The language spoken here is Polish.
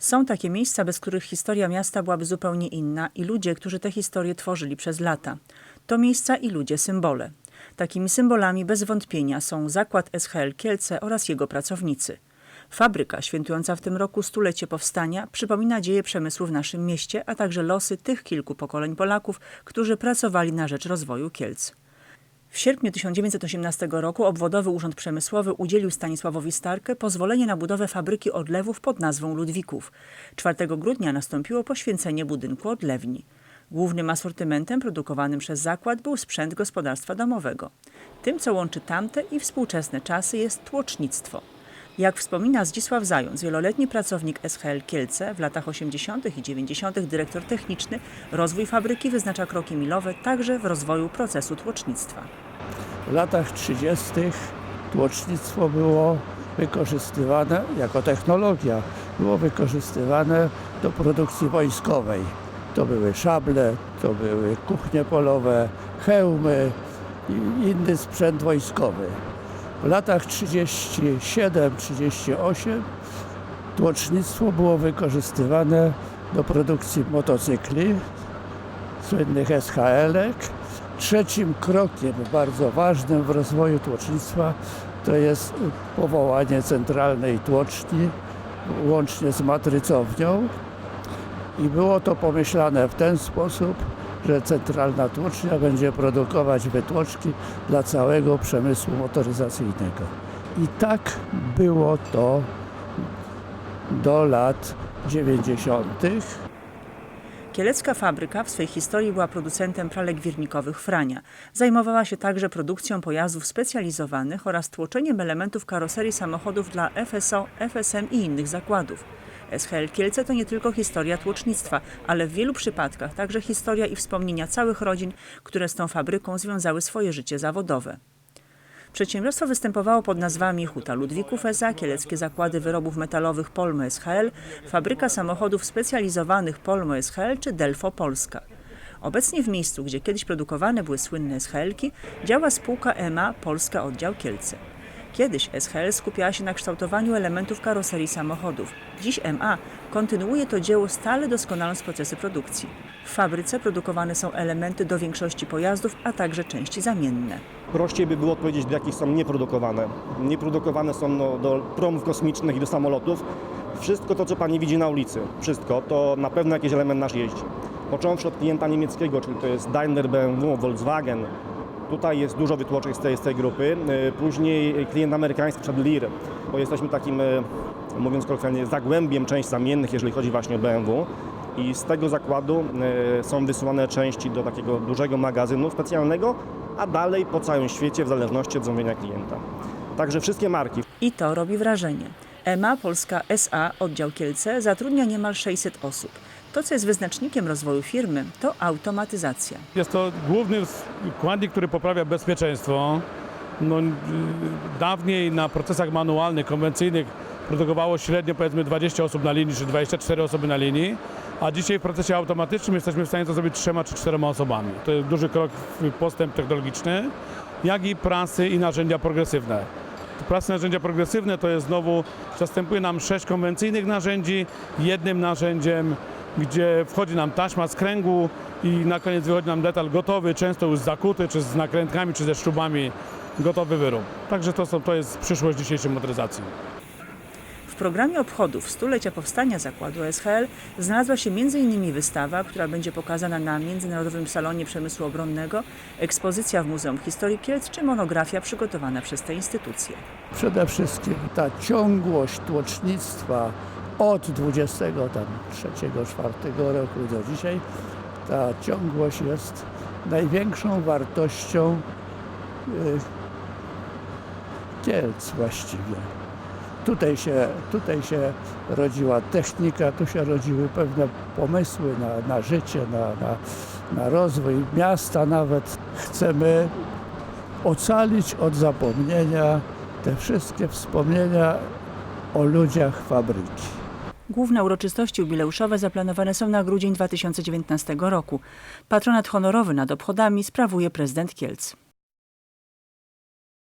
Są takie miejsca, bez których historia miasta byłaby zupełnie inna i ludzie, którzy te historie tworzyli przez lata. To miejsca i ludzie symbole. Takimi symbolami bez wątpienia są zakład SHL Kielce oraz jego pracownicy. Fabryka, świętująca w tym roku stulecie powstania, przypomina dzieje przemysłu w naszym mieście, a także losy tych kilku pokoleń Polaków, którzy pracowali na rzecz rozwoju Kielc. W sierpniu 1918 roku obwodowy urząd przemysłowy udzielił Stanisławowi Starkę pozwolenie na budowę fabryki odlewów pod nazwą Ludwików. 4 grudnia nastąpiło poświęcenie budynku odlewni. Głównym asortymentem produkowanym przez zakład był sprzęt gospodarstwa domowego. Tym, co łączy tamte i współczesne czasy, jest tłocznictwo. Jak wspomina Zdzisław Zając, wieloletni pracownik SHL Kielce, w latach 80. i 90. dyrektor techniczny, rozwój fabryki wyznacza kroki milowe także w rozwoju procesu tłocznictwa. W latach 30. tłocznictwo było wykorzystywane jako technologia, było wykorzystywane do produkcji wojskowej. To były szable, to były kuchnie polowe, hełmy i inny sprzęt wojskowy. W latach 37-38 tłocznictwo było wykorzystywane do produkcji motocykli, słynnych SHL-ek. Trzecim krokiem bardzo ważnym w rozwoju tłocznictwa to jest powołanie centralnej tłoczni łącznie z matrycownią i było to pomyślane w ten sposób, że centralna tłocznia będzie produkować wytłoczki dla całego przemysłu motoryzacyjnego. I tak było to do lat 90. Kielecka fabryka w swej historii była producentem pralek wirnikowych Frania. Zajmowała się także produkcją pojazdów specjalizowanych oraz tłoczeniem elementów karoserii samochodów dla FSO, FSM i innych zakładów. SHL Kielce to nie tylko historia tłocznictwa, ale w wielu przypadkach także historia i wspomnienia całych rodzin, które z tą fabryką związały swoje życie zawodowe. Przedsiębiorstwo występowało pod nazwami Huta Ludwików S.A., Kieleckie Zakłady Wyrobów Metalowych Polmo SHL, Fabryka Samochodów Specjalizowanych Polmo SHL czy Delfo Polska. Obecnie w miejscu, gdzie kiedyś produkowane były słynne SHL-ki, działa spółka EMA Polska Oddział Kielce. Kiedyś SHL skupiała się na kształtowaniu elementów karoserii samochodów. Dziś MA kontynuuje to dzieło stale doskonaląc procesy produkcji. W fabryce produkowane są elementy do większości pojazdów, a także części zamienne. Prościej by było odpowiedzieć, do jakich są nieprodukowane. Nieprodukowane są no, do promów kosmicznych i do samolotów. Wszystko to, co Pani widzi na ulicy, wszystko, to na pewno jakiś element nasz jeździ. Począwszy od klienta niemieckiego, czyli to jest Daimler, BMW, Volkswagen. Tutaj jest dużo wytłoczek z tej, z tej grupy. Y, Później klient amerykański, przed Lear, bo jesteśmy takim, y, mówiąc kolokwialnie, zagłębiem części zamiennych, jeżeli chodzi właśnie o BMW. I z tego zakładu y, są wysyłane części do takiego dużego magazynu specjalnego, a dalej po całym świecie w zależności od zamówienia klienta. Także wszystkie marki, I to robi wrażenie. EMA Polska SA Oddział Kielce zatrudnia niemal 600 osób. To, co jest wyznacznikiem rozwoju firmy, to automatyzacja. Jest to główny składnik, który poprawia bezpieczeństwo. No, dawniej na procesach manualnych, konwencyjnych produkowało średnio powiedzmy 20 osób na linii, czy 24 osoby na linii, a dzisiaj w procesie automatycznym jesteśmy w stanie to zrobić trzema czy czterema osobami. To jest duży krok w postęp technologiczny, jak i prasy i narzędzia progresywne. Prasy narzędzia progresywne to jest znowu, zastępuje nam sześć konwencyjnych narzędzi jednym narzędziem, gdzie wchodzi nam taśma z kręgu i na koniec wychodzi nam detal gotowy, często już zakuty, czy z nakrętkami, czy ze śrubami, gotowy wyrób. Także to, są, to jest przyszłość dzisiejszej motoryzacji. W programie obchodów stulecia powstania zakładu SHL znalazła się m.in. wystawa, która będzie pokazana na Międzynarodowym Salonie Przemysłu Obronnego, ekspozycja w Muzeum Historii Kielc czy monografia przygotowana przez tę instytucję. Przede wszystkim ta ciągłość tłocznictwa od 23-4 roku do dzisiaj, ta ciągłość jest największą wartością y, Kielc właściwie. Tutaj się, tutaj się rodziła technika, tu się rodziły pewne pomysły na, na życie, na, na, na rozwój miasta nawet. Chcemy ocalić od zapomnienia te wszystkie wspomnienia o ludziach fabryki. Główne uroczystości jubileuszowe zaplanowane są na grudzień 2019 roku. Patronat honorowy nad obchodami sprawuje prezydent Kielc.